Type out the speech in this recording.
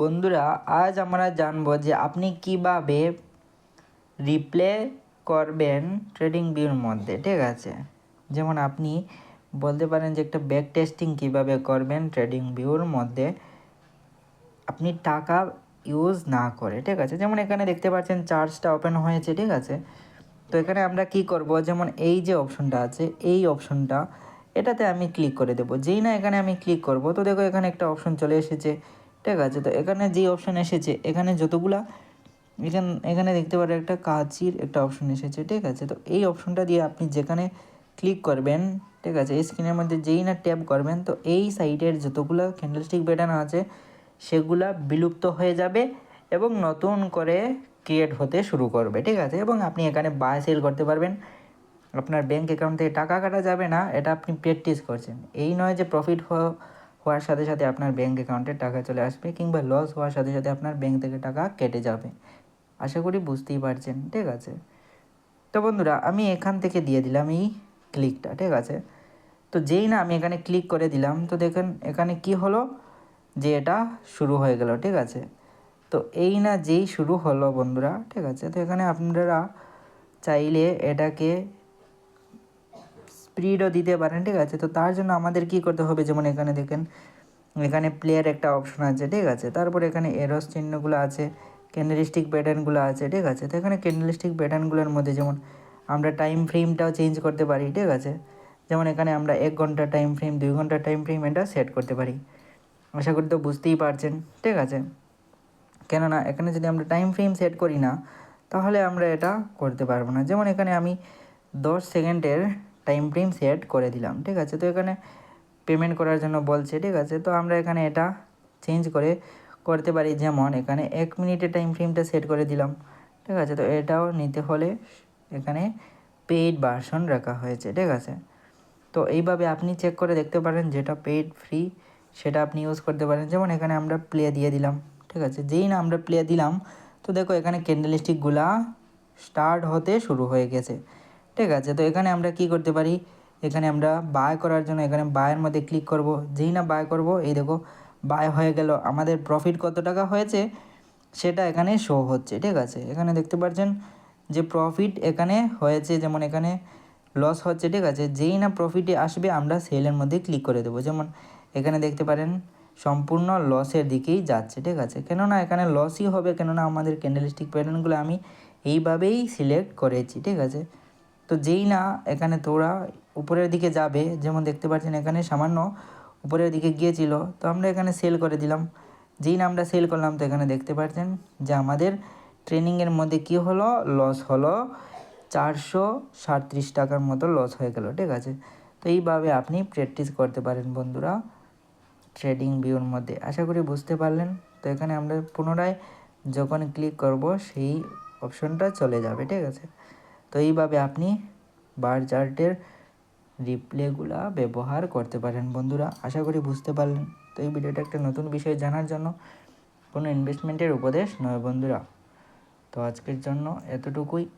বন্ধুরা, আজ আমরা জানব যে আপনি কীভাবে রিপ্লে করবেন ট্রেডিং ভিউর মধ্যে, ঠিক আছে? যেমন আপনি বলতে পারেন যে একটা ব্যাক টেস্টিং কীভাবে করবেন ট্রেডিং ভিউর মধ্যে, আপনি টাকা ইউজ না করে, ঠিক আছে? যেমন এখানে দেখতে পাচ্ছেন চার্জটা ওপেন হয়েছে, ঠিক আছে? তো এখানে আমরা কি করব? যেমন এই যে অপশনটা আছে, এই অপশনটা, এটাতে আমি ক্লিক করে দেবো। যেই না এখানে আমি ক্লিক করব, তো দেখো এখানে একটা অপশন চলে এসেছে ঠিক আছে, তো এখানে যেই অপশান এসেছে, এখানে যতগুলা, এখানে এখানে দেখতে পারেন একটা কাচির একটা অপশন এসেছে, ঠিক আছে, তো এই অপশনটা দিয়ে আপনি যেখানে ক্লিক করবেন, ঠিক আছে, এই স্ক্রিনের মধ্যে যেই না ট্যাপ করবেন, তো এই সাইডের যতগুলো ক্যান্ডেলস্টিক প্যাটার্ন আছে, সেগুলা বিলুপ্ত হয়ে যাবে এবং নতুন করে ক্রিয়েট হতে শুরু করবে, ঠিক আছে, এবং আপনি এখানে বাই সেল করতে পারবেন। আপনার ব্যাঙ্ক অ্যাকাউন্ট থেকে টাকা কাটা যাবে না, এটা আপনি প্র্যাকটিস করছেন। এই নয় যে প্রফিট হওয়ার সাথে সাথে আপনার ব্যাঙ্ক অ্যাকাউন্টে টাকা চলে আসবে কিংবা লস হওয়ার সাথে সাথে আপনার ব্যাঙ্ক থেকে টাকা কেটে যাবে। আশা করি বুঝতেই পারছেন, ঠিক আছে? তো বন্ধুরা, আমি এখান থেকে দিয়ে দিলাম এই ক্লিকটা ঠিক আছে? তো যেই না আমি এখানে ক্লিক করে দিলাম, তো দেখেন এখানে কি হলো? যে এটা শুরু হয়ে গেল, ঠিক আছে? তো এই না যেই শুরু হলো বন্ধুরা, ঠিক আছে? তো এখানে আপনারা চাইলে এটাকে স্পিডও দিতে পারেন, ঠিক আছে? তো তার জন্য আমাদের কি করতে হবে? যেমন এখানে দেখেন, এখানে প্লেয়ার একটা অপশন আছে, ঠিক আছে? তারপর এখানে এরস চিহ্নগুলো আছে ক্যান্ডেলিস্টিক প্যাটার্নগুলো আছে, ঠিক আছে? তো এখানে ক্যান্ডেলিস্টিক প্যাটার্নগুলোর মধ্যে যেমন আমরা টাইম ফ্রেমটাও চেঞ্জ করতে পারি, ঠিক আছে? যেমন এখানে আমরা এক ঘণ্টা টাইম ফ্রেম দুই ঘণ্টা টাইম ফ্রেম এটা সেট করতে পারি। আশা করি তো বুঝতেই পারছেন, ঠিক আছে? কেননা এখানে যদি আমরা টাইম ফ্রেম সেট করি না, তাহলে আমরা এটা করতে পারব না। যেমন এখানে আমি দশ সেকেন্ডের টাইম ফ্রেম সেট করে দিলাম, ঠিক আছে? তো এখানে পেমেন্ট করার জন্য বলছে, ঠিক আছে? তো আমরা এখানে এটা চেঞ্জ করে করতে পারি। যেমন এখানে এক মিনিটের টাইম ফ্রেমটা সেট করে দিলাম, ঠিক আছে? তো এটাও নিতে হলে এখানে পেইড ভার্সন রাখা হয়েছে, ঠিক আছে? তো এইভাবে আপনি চেক করে দেখতে পারেন যেটা পেইড ফ্রি সেটা আপনি ইউজ করতে পারেন। যেমন এখানে আমরা প্লে দিয়ে দিলাম, ঠিক আছে? যেই না আমরা প্লে দিলাম, তো দেখো এখানে ক্যান্ডেলস্টিকগুলা স্টার্ট হতে শুরু হয়ে গেছে। ঠিক আছে, তো এখানে আমরা কি করতে পারি? এখানে আমরা বায় করার জন্য এখানে বায়ের মধ্যে ক্লিক করব। যেই না বায় করব, এই দেখো বাই হয়ে গেল। আমাদের প্রফিট কত টাকা হয়েছে, সেটা এখানে শো হচ্ছে, ঠিক আছে? এখানে দেখতে পাচ্ছেন যে প্রফিট এখানে হয়েছে, যেমন এখানে লস হচ্ছে, ঠিক আছে? যেই না প্রফিটে আসবে, আমরা সেলের মধ্যে ক্লিক করে দেবো। যেমন এখানে দেখতে পারেন, সম্পূর্ণ লসের দিকেই যাচ্ছে, ঠিক আছে? কেননা এখানে লসই হবে, কেননা আমাদের ক্যান্ডেলস্টিক প্যাটার্নগুলো আমি এইভাবেই সিলেক্ট করেছি, ঠিক আছে? তো যেই না, এখানে তোরা উপরের দিকে যাবে, যেমন দেখতে পাচ্ছেন এখানে সামান্য উপরের দিকে গিয়েছিল, তো আমরা এখানে সেল করে দিলাম। যেই না আমরা সেল করলাম, তো এখানে দেখতে পাচ্ছেন যে আমাদের ট্রেনিংয়ের মধ্যে কি হলো? লস হলো চারশো সাঁত্রিশ টাকার মতো লস হয়ে গেল, ঠিক আছে? তো এইভাবে আপনি প্র্যাকটিস করতে পারেন বন্ধুরা ট্রেডিং ভিউর মধ্যে। আশা করি বুঝতে পারলেন। তো এখানে আমরা পুনরায় যখন ক্লিক করব, সেই অপশনটা চলে যাবে, ঠিক আছে? তো এইভাবে আপনি বার চার্টের রিপ্লেগুলা ব্যবহার করতে পারেন, বন্ধুরা। আশা করি বুঝতে পারলেন। তো এই ভিডিওটা একটা নতুন বিষয় জানার জন্য কোনো ইনভেস্টমেন্টের উপদেশ নয়, বন্ধুরা। তো আজকের জন্য এতটুকুই।